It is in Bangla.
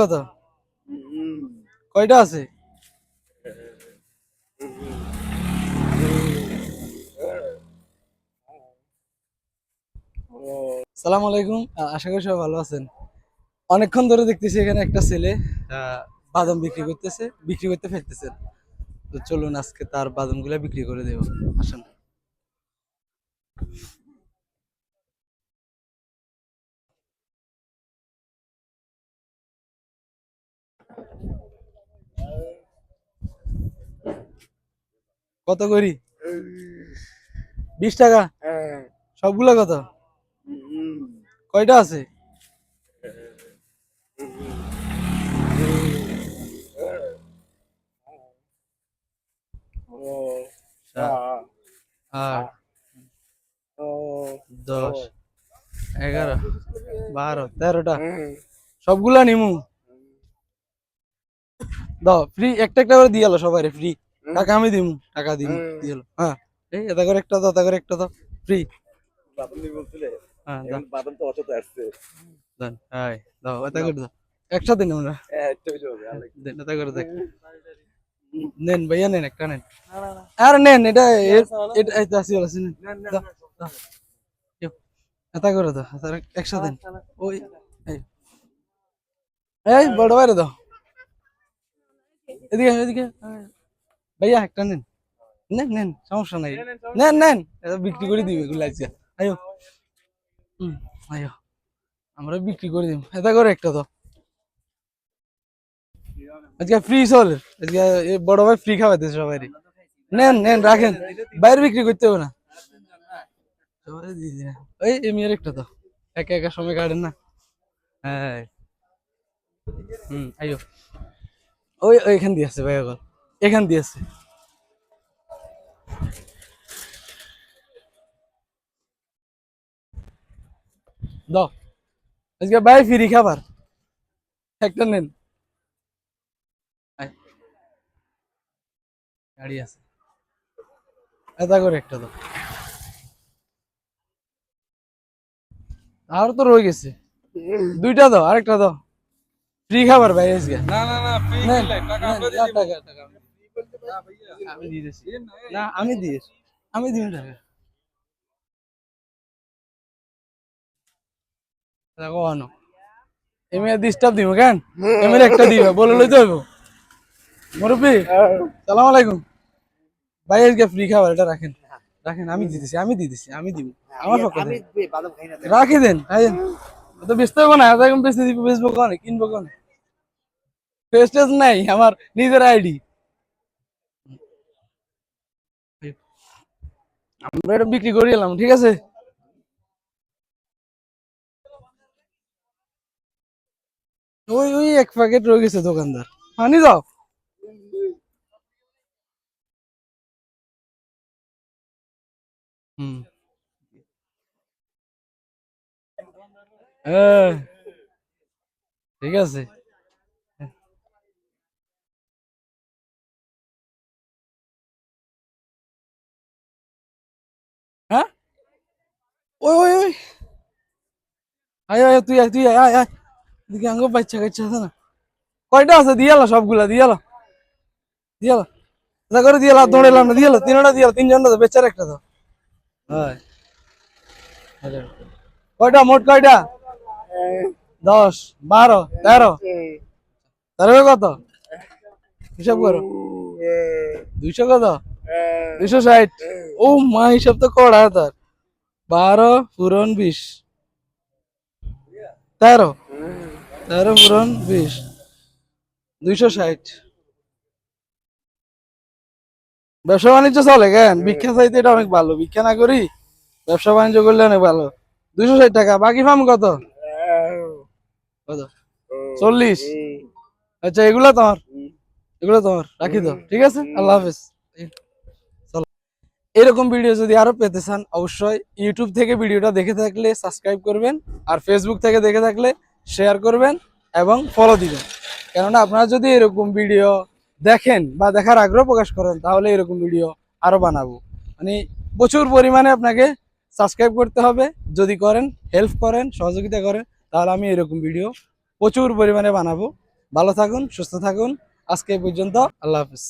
কত কয়টা আছে? সালাম আলাইকুম আশা করি সবাই ভালো আছেন। অনেকক্ষণ ধরে দেখতেছি এখানে একটা ছেলে বাদাম বিক্রি করতেছে, বিক্রি করতে ফেলতেছে তো চলুন আজকে তার বাদামগুলা বিক্রি করে দেবো। আসেন। কত করি? বিশ টাকা? সবগুলা কত? কয়টা আছে? আট। দশ। এগারো। বারো। তেরোটা। সবগুলা নিমু। দাও ফ্রি একটা একটা করে দিয়ে সবাই ফ্রি টাকা আমি দিমু টাকা দিমু দিয়ে হ্যাঁ। এই এটা করে একটা দাও তা করে একটা দাও ফ্রি হ্যাঁ দাও। বাদাম তো অচত আসছে। দেন হাই দাও এটা করে দাও। একসাথে নিন আমরা দেন এটা করে দেখ। নেন ভাইয়া নেন একটা নেন। আর নেন এটা এটা এটা আসি আছে। নেন এটা করে দাও এটা একসাথে নেন। ওই এই। এই বড় বাইরে দাও। এদিকে এদিকে। ভাইয়া একটা নেন। নেন নেন সমস্যা নাই। নেন নেন এটা বিক্রি করে দিবে এগুলো আজকে। আয়ো। হুম আয়ো। আমরা বিক্রি করে দিব এটা করে একটা তো। আজকে ফ্রি চলে। আজকে বড় ভাই ফ্রি খাওয়াইতেছে সবাই নেন নেন রাখেন। বাইরে বিক্রি করতে হবে না। ওই এমিয়ার একটা তো। একা একা সময় কাটেন না। হ্যাঁ। হুম আইও ওই ওই এখান দিয়ে আছে ভাই এখন। এখান দিয়ে আছে দাও আজকে ভাই ফ্রি খাবার। একটা নেন। আয়। গাড়ি আছে। এটা করে একটা দাও। আর তো রয়ে গেছে। দুইটা দাও আরেকটা দাও। ফ্রি খাবার ভাই আজকে। না না না ফ্রি নেন, টাকা নেন, আমরা না, টাকা, টাকা। আমি- আমি দিয়ে দিয়েছি না আমি দিয়েছি। আমি টাকা দেখো আনো এমনি ডিস্টার্ব দিব কেন? এমনি একটা দিবে বলে লইতে হইব। মুরব্বী সালাম আলাইকুম। ভাই আজকে ফ্রি খাবার এটা রাখেন। রাখেন আমি দিতেছি আমি দিতেছি আমি দিব। আমার পক্ষ আমি থেকে বাদাম রাখি দেন। খাইয়েন তো বেচতে হবে না এত এখন বেচতে দিব বেচবো কোনে কিনবো কোনে? নাই আমার নিজের আইডি আমরা এটা বিক্রি করে এলাম, ঠিক আছে? ওই ওই এক প্যাকেট রয়ে গেছে দোকানদার। পানি দাও। হুম। ঠিক আছে। ওই ওই ওই। আয় আয় তুই আয় তুই আয় আয় আয়। এদিকে আঙ্গ বাচ্চা কাচ্চা আছে না? কয়টা আছে? দিয়ালো সবগুলা দিয়ালো দিয়ালো এটা করে দিয়ালো দৌড়ে এলাম না দিয়ালো তিনটা দিয়ালো তিনজন তো বেচার একটা তো হয়। কয়টা? মোট কয়টা? দশ বারো তেরো। তেরো কত? হিসাব করো। দুইশো কত? দুইশো ষাট। ও মা হিসাব তো কড়া তার বারো পূরণ বিশ। তেরো। তেরো পূরণ বিশ। দুইশো ষাট। ব্যবসা বাণিজ্য চলে কেন? ভিক্ষা চাইতে এটা অনেক ভালো। ভিক্ষা না করি ব্যবসা বাণিজ্য করলে অনেক ভালো। দুইশো ষাট টাকা। বাকি ফার্ম কত? কত? চল্লিশ। আচ্ছা এগুলো তোমার। এগুলো তোমার। রাখি দাও ঠিক আছে? আল্লাহ হাফেজ। এরকম ভিডিও যদি আরও পেতে চান, অবশ্যই ইউটিউব থেকে ভিডিওটা দেখে থাকলে সাবস্ক্রাইব করবেন আর ফেসবুক থেকে দেখে থাকলে শেয়ার করবেন এবং ফলো দিবেন। কেননা আপনারা যদি এরকম ভিডিও দেখেন বা দেখার আগ্রহ প্রকাশ করেন, তাহলে এরকম ভিডিও আরও বানাবো। মানে প্রচুর পরিমাণে আপনাকে সাবস্ক্রাইব করতে হবে। যদি করেন হেল্প করেন, সহযোগিতা করেন, তাহলে আমি এরকম ভিডিও প্রচুর পরিমাণে বানাবো। ভালো থাকুন, সুস্থ থাকুন। আজকে পর্যন্ত, আল্লাহ হাফিজ।